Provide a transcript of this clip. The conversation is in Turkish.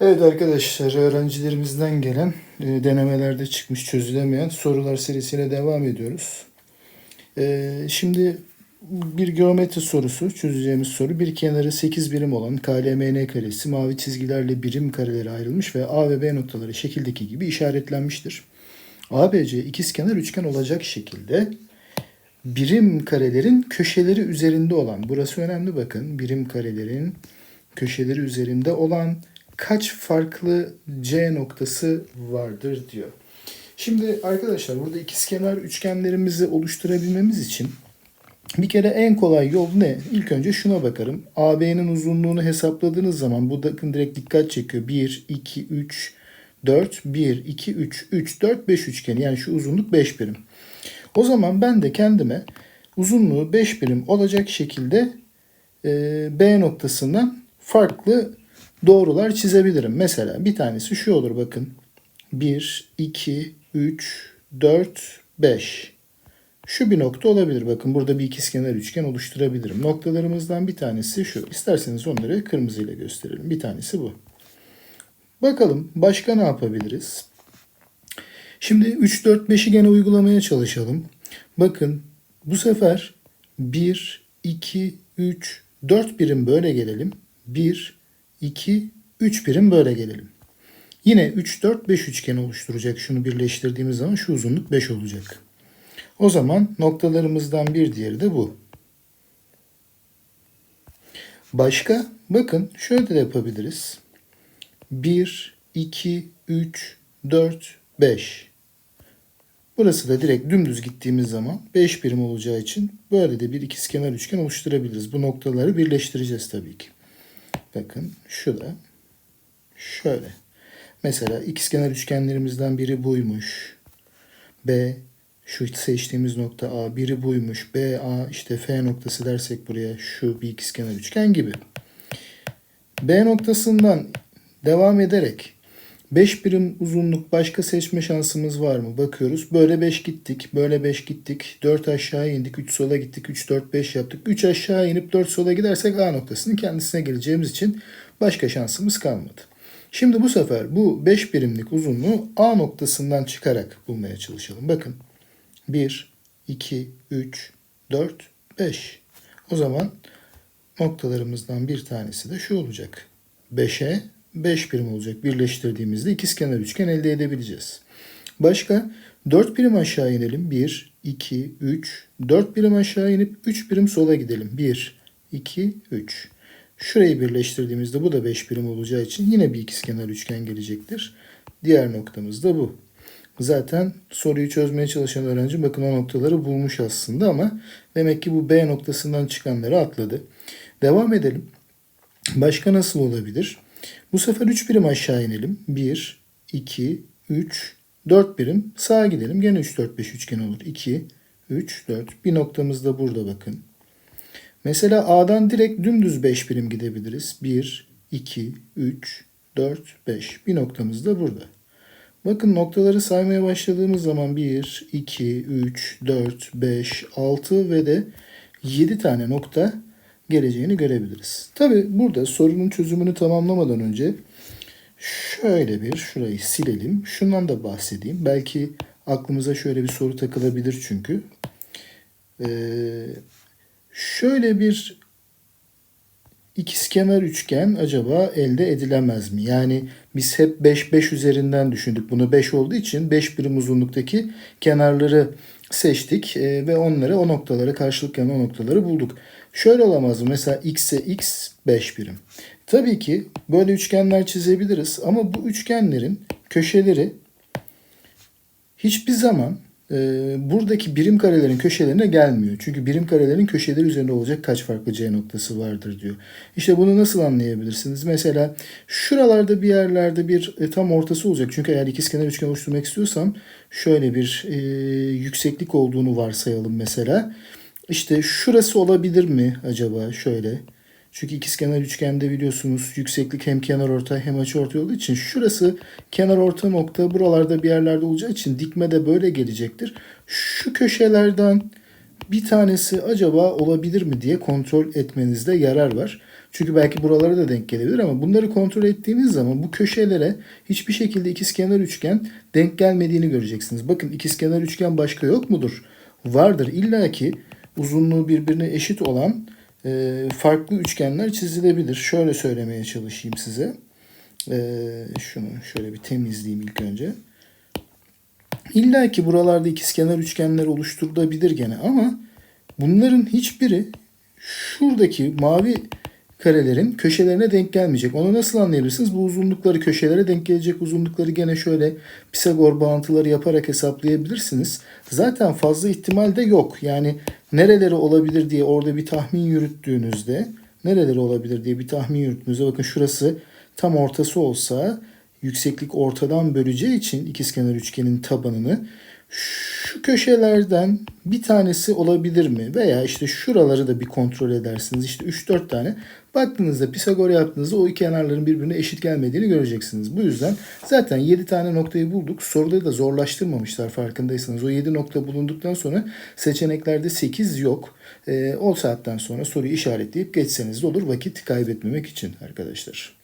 Evet arkadaşlar öğrencilerimizden gelen e, denemelerde çıkmış çözülemeyen sorular serisiyle devam ediyoruz. E, şimdi bir geometri sorusu çözeceğimiz soru bir kenarı 8 birim olan KLMN karesi mavi çizgilerle birim karelere ayrılmış ve A ve B noktaları şekildeki gibi işaretlenmiştir. ABC ikizkenar üçgen olacak şekilde birim karelerin köşeleri üzerinde olan burası önemli bakın birim karelerin köşeleri üzerinde olan kaç farklı C noktası vardır diyor. Şimdi arkadaşlar burada ikizkenar üçgenlerimizi oluşturabilmemiz için bir kere en kolay yol ne? İlk önce şuna bakarım. AB'nin uzunluğunu hesapladığınız zaman bu bakın direkt dikkat çekiyor. 1, 2, 3, 4, 1, 2, 3, 3, 4, 5 üçgeni. Yani şu uzunluk 5 birim. O zaman ben de kendime uzunluğu 5 birim olacak şekilde e, B noktasından farklı doğrular çizebilirim. Mesela bir tanesi şu olur bakın. 1, 2, 3, 4, 5. Şu bir nokta olabilir. Bakın burada bir ikizkenar üçgen oluşturabilirim. Noktalarımızdan bir tanesi şu. İsterseniz onları kırmızıyla gösterelim. Bir tanesi bu. Bakalım başka ne yapabiliriz? Şimdi 3, 4, 5'i gene uygulamaya çalışalım. Bakın bu sefer 1, 2, 3, 4 birim böyle gelelim. 1, 2, 3 birim böyle gelelim. Yine 3, 4, 5 üçgen oluşturacak. Şunu birleştirdiğimiz zaman şu uzunluk 5 olacak. O zaman noktalarımızdan bir diğeri de bu. Başka? Bakın şöyle de yapabiliriz. 1, 2, 3, 4, 5. Burası da direkt dümdüz gittiğimiz zaman 5 birim olacağı için böyle de bir ikizkenar üçgen oluşturabiliriz. Bu noktaları birleştireceğiz tabii ki. Bakın şu da şöyle. Mesela ikizkenar üçgenlerimizden biri buymuş. B şu seçtiğimiz nokta A biri buymuş. B A işte F noktası dersek buraya şu bir ikizkenar üçgen gibi. B noktasından devam ederek 5 birim uzunluk başka seçme şansımız var mı? Bakıyoruz. Böyle 5 gittik. Böyle 5 gittik. 4 aşağı indik. 3 sola gittik. 3 4 5 yaptık. 3 aşağı inip 4 sola gidersek A noktasının kendisine geleceğimiz için başka şansımız kalmadı. Şimdi bu sefer bu 5 birimlik uzunluğu A noktasından çıkarak bulmaya çalışalım. Bakın 1, 2, 3, 4, 5. O zaman noktalarımızdan bir tanesi de şu olacak. 5'e 5 birim olacak. Birleştirdiğimizde ikizkenar üçgen elde edebileceğiz. Başka 4 birim aşağı inelim. 1, 2, 3. 4 birim aşağı inip 3 birim sola gidelim. 1, 2, 3. Şurayı birleştirdiğimizde bu da 5 birim olacağı için yine bir ikizkenar üçgen gelecektir. Diğer noktamız da bu. Zaten soruyu çözmeye çalışan öğrenci bakın o noktaları bulmuş aslında ama demek ki bu B noktasından çıkanları atladı. Devam edelim. Başka nasıl olabilir? Bu sefer 3 birim aşağı inelim. 1, 2, 3, 4 birim sağa gidelim. Gene 3, 4, 5 üçgen olur. 2, 3, 4. Bir noktamız da burada bakın. Mesela A'dan direkt dümdüz 5 birim gidebiliriz. 1, 2, 3, 4, 5. Bir noktamız da burada. Bakın noktaları saymaya başladığımız zaman 1, 2, 3, 4, 5, 6 ve de 7 tane nokta geleceğini görebiliriz. Tabi burada sorunun çözümünü tamamlamadan önce şöyle bir şurayı silelim. Şundan da bahsedeyim. Belki aklımıza şöyle bir soru takılabilir çünkü. Ee, şöyle bir ikizkenar üçgen acaba elde edilemez mi? Yani biz hep 5 5 üzerinden düşündük. Bunu 5 olduğu için 5 birim uzunluktaki kenarları seçtik e, ve onları o noktalara karşılık gelen o noktaları bulduk. Şöyle olamaz mı? Mesela x'e x 5 birim. Tabii ki böyle üçgenler çizebiliriz ama bu üçgenlerin köşeleri hiçbir zaman e, buradaki birim karelerin köşelerine gelmiyor. Çünkü birim karelerin köşeleri üzerinde olacak kaç farklı C noktası vardır diyor. İşte bunu nasıl anlayabilirsiniz? Mesela şuralarda bir yerlerde bir e, tam ortası olacak. Çünkü eğer ikizkenar üçgen oluşturmak istiyorsam şöyle bir e, yükseklik olduğunu varsayalım mesela. İşte şurası olabilir mi acaba şöyle? Çünkü ikizkenar üçgende biliyorsunuz yükseklik hem kenar ortay hem açı ortay olduğu için şurası kenar orta nokta buralarda bir yerlerde olacağı için dikme de böyle gelecektir. Şu köşelerden bir tanesi acaba olabilir mi diye kontrol etmenizde yarar var. Çünkü belki buralara da denk gelebilir ama bunları kontrol ettiğiniz zaman bu köşelere hiçbir şekilde ikizkenar üçgen denk gelmediğini göreceksiniz. Bakın ikizkenar üçgen başka yok mudur? Vardır. İlla ki uzunluğu birbirine eşit olan farklı üçgenler çizilebilir. Şöyle söylemeye çalışayım size. E, şunu şöyle bir temizleyeyim ilk önce. İlla ki buralarda ikizkenar üçgenler oluşturulabilir gene ama bunların hiçbiri şuradaki mavi karelerin köşelerine denk gelmeyecek. Onu nasıl anlayabilirsiniz? Bu uzunlukları köşelere denk gelecek uzunlukları gene şöyle Pisagor bağıntıları yaparak hesaplayabilirsiniz. Zaten fazla ihtimal de yok. Yani nereleri olabilir diye orada bir tahmin yürüttüğünüzde nereleri olabilir diye bir tahmin yürüttüğünüzde bakın şurası tam ortası olsa yükseklik ortadan böleceği için ikizkenar üçgenin tabanını şu köşelerden bir tanesi olabilir mi? Veya işte şuraları da bir kontrol edersiniz. İşte 3-4 tane. Baktığınızda Pisagor yaptığınızda o iki kenarların birbirine eşit gelmediğini göreceksiniz. Bu yüzden zaten 7 tane noktayı bulduk. Soruda da zorlaştırmamışlar farkındaysanız. O 7 nokta bulunduktan sonra seçeneklerde 8 yok. Ee, o saatten sonra soruyu işaretleyip geçseniz de olur vakit kaybetmemek için arkadaşlar.